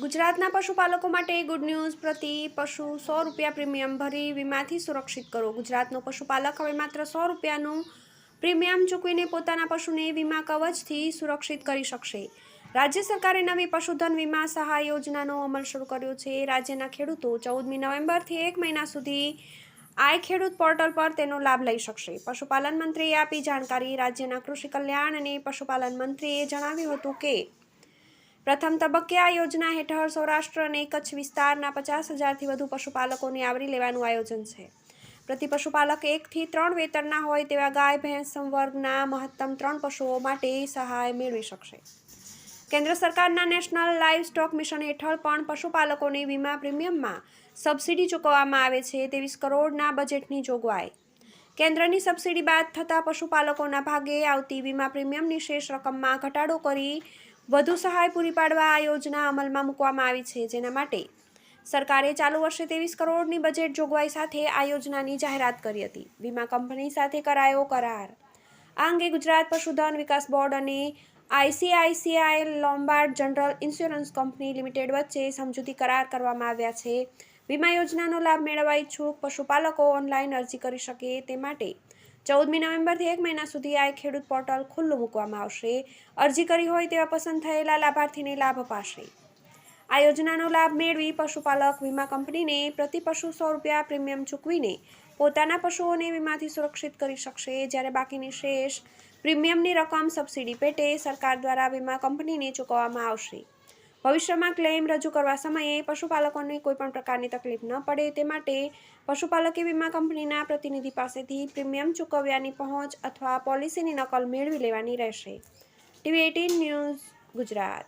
ગુજરાતના પશુપાલકો માટે ગુડ ન્યૂઝ પ્રતિ પશુ સો રૂપિયા પ્રીમિયમ ભરી વીમાથી સુરક્ષિત કરો. ગુજરાતનો પશુપાલક હવે માત્ર સો રૂપિયાનું પ્રીમિયમ ચૂકવીને પોતાના પશુને વીમા કવચથી સુરક્ષિત કરી શકશે. રાજ્ય સરકારે નવી પશુધન વીમા સહાય યોજનાનો અમલ શરૂ કર્યો છે. રાજ્યના ખેડૂતો ચૌદમી નવેમ્બરથી એક મહિના સુધી આઈ ખેડૂત પોર્ટલ પર તેનો લાભ લઈ શકશે. પશુપાલન મંત્રીએ આપી જાણકારી. રાજ્યના કૃષિ કલ્યાણ અને પશુપાલન મંત્રીએ જણાવ્યું હતું કે પ્રથમ તબક્કે આ યોજના હેઠળ સૌરાષ્ટ્ર અને કચ્છ વિસ્તારના પચાસ હજારથી વધુ પશુપાલકોને આવરી લેવાનું આયોજન છે. પ્રતિ પશુપાલક એકથી ત્રણ વેતનના હોય તેવા ગાય, ભેંસ, સંવર્ગના મહત્તમ ત્રણ પશુઓ માટે સહાય મેળવી શકશે. કેન્દ્ર સરકારના નેશનલ લાઇવ સ્ટોક મિશન હેઠળ પણ પશુપાલકોને વીમા પ્રીમિયમમાં સબસિડી ચૂકવવામાં આવે છે ત્રેવીસ કરોડના બજેટની જોગવાઈ. કેન્દ્રની સબસિડી બાદ થતા પશુપાલકોના ભાગે આવતી વીમા પ્રીમિયમની શેષ રકમમાં ઘટાડો કરી વધુ સહાય પૂરી પાડવા આ યોજના અમલમાં મૂકવામાં આવી છે, જેના માટે સરકારે ચાલુ વર્ષે ત્રેવીસ કરોડની બજેટ જોગવાઈ સાથે આ યોજનાની જાહેરાત કરી હતી. વીમા કંપની સાથે કરાયો કરાર. આ અંગે ગુજરાત પશુધન વિકાસ બોર્ડ અને ICICI Lombard General Insurance Company Limited વચ્ચે સમજૂતી કરાર કરવામાં આવ્યા છે. વીમા યોજનાનો લાભ મેળવવા ઈચ્છુક પશુપાલકો ઓનલાઈન અરજી કરી શકે તે માટે ચૌદમી નવેમ્બરથી એક મહિના સુધી આ ખેડૂત પોર્ટલ ખુલ્લું મૂકવામાં આવશે. અરજી કરી હોય તેવા પસંદ થયેલા લાભાર્થીને લાભ અપાશે. આ યોજનાનો લાભ મેળવી પશુપાલક વીમા કંપનીને પ્રતિ પશુ સો રૂપિયા પ્રીમિયમ ચૂકવીને પોતાના પશુઓને વીમાથી સુરક્ષિત કરી શકશે. જ્યારે બાકીની શેષ પ્રીમિયમની રકમ સબસિડી પેટે સરકાર દ્વારા વીમા કંપનીને ચૂકવવામાં આવશે. ભવિષ્યમાં ક્લેમ રજૂ કરવા સમયે પશુપાલકોને કોઈપણ પ્રકારની તકલીફ ન પડે તે માટે પશુપાલકે વીમા કંપનીના પ્રતિનિધિ પાસેથી પ્રીમિયમ ચૂકવ્યાની પહોંચ અથવા પોલિસીની નકલ મેળવી લેવાની રહેશે. TV eighteen news Gujarat.